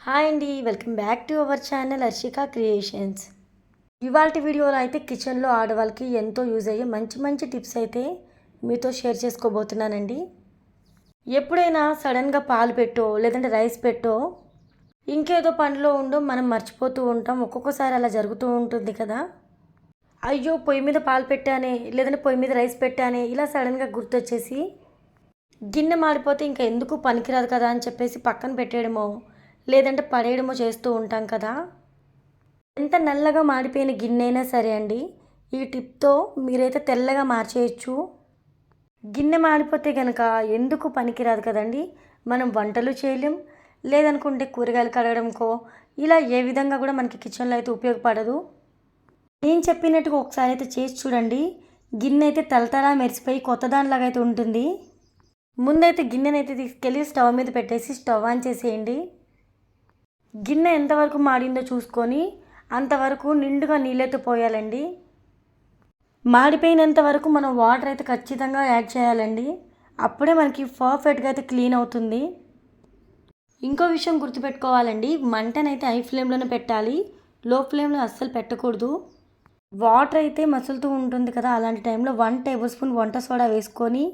Hi అండి welcome back to our channel Harshika creations. ఇవాళ వీడియోలో అయితే కిచెన్లో ఆడవాళ్ళకి ఎంతో యూజ్ అయ్యే మంచి మంచి టిప్స్ అయితే మీతో షేర్ చేసుకోబోతున్నానండి. ఎప్పుడైనా సడన్గా పాలు పెట్టో లేదంటే రైస్ పెట్టో ఇంకేదో పనిలో ఉండో మనం మర్చిపోతూ ఉంటాం ఒక్కొక్కసారి అలా జరుగుతూ ఉంటుంది కదా. అయ్యో పొయ్యి మీద పాలు పెట్టానే లేదంటే పొయ్యి మీద రైస్ పెట్టానే ఇలా సడన్గా గుర్తొచ్చేసి గిన్నె మాడిపోతే ఇంకా ఎందుకు పనికిరాదు కదా అని చెప్పేసి పక్కన పెట్టేయడమో లేదంటే పడేయడమో చేస్తూ ఉంటాం కదా. ఎంత నల్లగా మాడిపోయిన గిన్నె అయినా సరే అండి ఈ టిప్తో మీరైతే తెల్లగా మార్చేయచ్చు. గిన్నె మాడిపోతే కనుక ఎందుకు పనికిరాదు కదండి? మనం వంటలు చేయలేం లేదనుకుంటే కూరగాయలు కడగడంకో ఇలా ఏ విధంగా కూడా మనకి కిచెన్లో అయితే ఉపయోగపడదు. నేను చెప్పినట్టుగా ఒకసారి అయితే చేసి చూడండి గిన్నె అయితే తలతలా మెరిసిపోయి కొత్త దానిలాగా అయితే ఉంటుంది. ముందైతే గిన్నెనైతే తీసుకెళ్ళి స్టవ్ మీద పెట్టేసి స్టవ్ ఆన్ చేసేయండి. గిన్నె ఎంతవరకు మాడిందో చూసుకొని అంతవరకు నిండుగా నీళ్ళైతే పోయాలండి. మాడిపోయినంత వరకు మనం వాటర్ అయితే ఖచ్చితంగా యాడ్ చేయాలండి. అప్పుడే మనకి పర్ఫెక్ట్గా అయితే క్లీన్ అవుతుంది. ఇంకో విషయం గుర్తుపెట్టుకోవాలండి. మంటనైతే హై ఫ్లేమ్లోనే పెట్టాలి. లో ఫ్లేమ్లో అస్సలు పెట్టకూడదు. వాటర్ అయితే మసులుతూ ఉంటుంది కదా అలాంటి టైంలో వన్ టేబుల్ స్పూన్ వంట సోడా వేసుకొని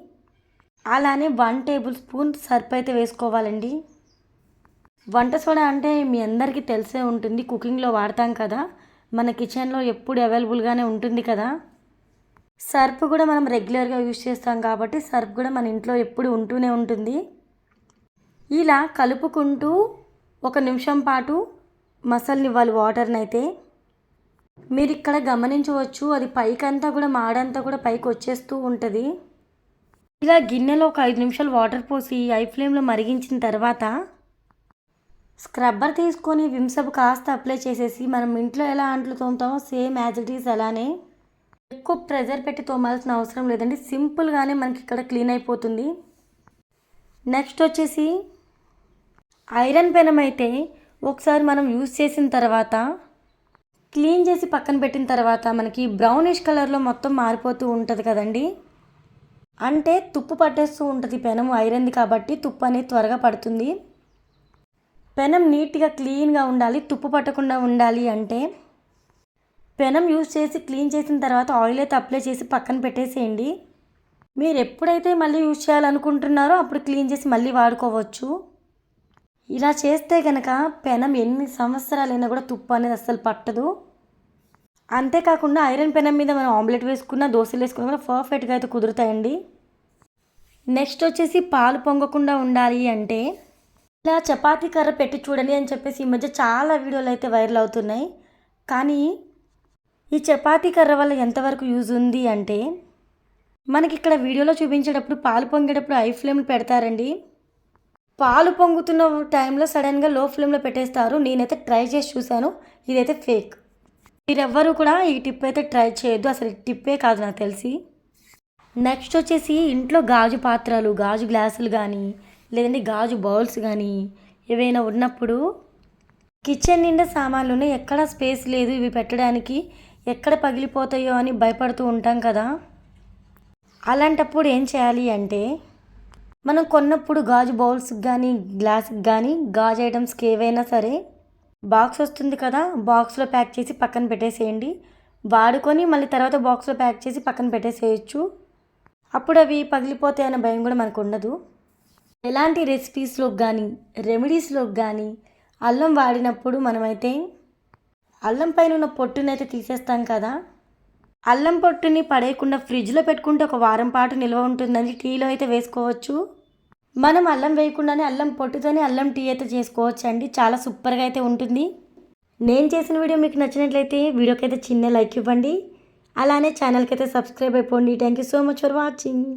అలానే వన్ టేబుల్ స్పూన్ సర్ప్ అయితే వేసుకోవాలండి. వంట సోడా అంటే మీ అందరికీ తెలిసే ఉంటుంది కుకింగ్లో వాడతాం కదా. మన కిచెన్లో ఎప్పుడు అవైలబుల్గానే ఉంటుంది కదా. సర్ఫ్ కూడా మనం రెగ్యులర్గా యూజ్ చేస్తాం కాబట్టి సర్ఫ్ కూడా మన ఇంట్లో ఎప్పుడు ఉంటూనే ఉంటుంది. ఇలా కలుపుకుంటూ ఒక నిమిషం పాటు మసల్నివ్వాలి వాటర్ని అయితే. మీరు ఇక్కడ గమనించవచ్చు అది పైకంతా కూడా మాడంతా కూడా పైకి వచ్చేస్తూ ఉంటుంది. ఇలా గిన్నెలో ఒక ఐదు నిమిషాలు వాటర్ పోసి ఐ ఫ్లేమ్లో మరిగించిన తర్వాత స్క్రబ్బర్ తీసుకొని విమ్సబ్ కాస్త అప్లై చేసేసి మనం ఇంట్లో ఎలా అంట్లు తోముతామో సేమ్ యాజ్ ఇట్ ఈస్ అలానే ఎక్కువ ప్రెజర్ పెట్టి తోమాల్సిన అవసరం లేదండి. సింపుల్గానే మనకి ఇక్కడ క్లీన్ అయిపోతుంది. నెక్స్ట్ వచ్చేసి ఐరన్ పెనం అయితే ఒకసారి మనం యూజ్ చేసిన తర్వాత క్లీన్ చేసి పక్కన పెట్టిన తర్వాత మనకి బ్రౌనిష్ కలర్లో మొత్తం మారిపోతూ ఉంటుంది కదండి. అంటే తుప్పు పట్టేస్తూ ఉంటుంది పెనం ఐరన్ది కాబట్టి తుప్పు అనేది త్వరగా పడుతుంది. పెనం నీట్గా క్లీన్గా ఉండాలి తుప్పు పట్టకుండా ఉండాలి అంటే పెనం యూజ్ చేసి క్లీన్ చేసిన తర్వాత ఆయిల్ అయితే అప్లై చేసి పక్కన పెట్టేసేయండి. మీరు ఎప్పుడైతే మళ్ళీ యూజ్ చేయాలనుకుంటున్నారో అప్పుడు క్లీన్ చేసి మళ్ళీ వాడుకోవచ్చు. ఇలా చేస్తే కనుక పెనం ఎన్ని సంవత్సరాలైనా కూడా తుప్పు అనేది అస్సలు పట్టదు. అంతేకాకుండా ఐరన్ పెనం మీద మనం ఆమ్లెట్ వేసుకున్న దోశలు వేసుకున్న కూడా పర్ఫెక్ట్గా అయితే కుదురుతాయండి. నెక్స్ట్ వచ్చేసి పాలు పొంగకుండా ఉండాలి అంటే ఇలా చపాతీ కర్ర పెట్టి చూడండి అని చెప్పేసి ఈ మధ్య చాలా వీడియోలు అయితే వైరల్ అవుతున్నాయి. కానీ ఈ చపాతీ కర్ర వల్ల ఎంతవరకు యూజ్ ఉంది అంటే మనకి ఇక్కడ వీడియోలో చూపించేటప్పుడు పాలు పొంగేటప్పుడు ఐ ఫ్లేమ్లు పెడతారండి. పాలు పొంగుతున్న టైంలో సడన్గా లో ఫ్లేమ్లో పెట్టేస్తారు. నేనైతే ట్రై చేసి చూశాను. ఇదైతే ఫేక్. మీరెవ్వరూ కూడా ఈ టిప్ అయితే ట్రై చేయొద్దు. అసలు టిప్పే కాదు నాకు తెలిసి. నెక్స్ట్ వచ్చేసి ఇంట్లో గాజు పాత్రలు గాజు గ్లాసులు కానీ లేదంటే గాజు బౌల్స్ కానీ ఏవైనా ఉన్నప్పుడు కిచెన్ నిండా సామాన్లు ఎక్కడ స్పేస్ లేదు ఇవి పెట్టడానికి. ఎక్కడ పగిలిపోతాయో అని భయపడుతూ ఉంటాం కదా. అలాంటప్పుడు ఏం చేయాలి అంటే మనం కొన్నప్పుడు గాజు బౌల్స్కి కానీ గ్లాస్కి కానీ గాజు ఐటమ్స్కి ఏవైనా సరే బాక్స్ వస్తుంది కదా బాక్స్లో ప్యాక్ చేసి పక్కన పెట్టేసేయండి. వాడుకొని మళ్ళీ తర్వాత బాక్స్లో ప్యాక్ చేసి పక్కన పెట్టేసేయచ్చు. అప్పుడు అవి పగిలిపోతాయనే భయం కూడా మనకు ఉండదు. ఎలాంటి రెసిపీస్లోకి కానీ రెమెడీస్లోకి కానీ అల్లం వాడినప్పుడు మనమైతే అల్లం పైన ఉన్న పొట్టునైతే తీసేస్తాం కదా. అల్లం పొట్టుని పడేయకుండా ఫ్రిడ్జ్లో పెట్టుకుంటే ఒక వారం పాటు నిల్వ ఉంటుందని టీలో అయితే వేసుకోవచ్చు. మనం అల్లం వేయకుండానే అల్లం పొట్టుతోనే అల్లం టీ అయితే చేసుకోవచ్చు అండి చాలా సూపర్గా అయితే ఉంటుంది. నేను చేసిన వీడియో మీకు నచ్చినట్లయితే వీడియోకి అయితే చిన్న లైక్ ఇవ్వండి. అలానే ఛానల్కి అయితే సబ్స్క్రైబ్ అయిపోండి. Thank you so much for watching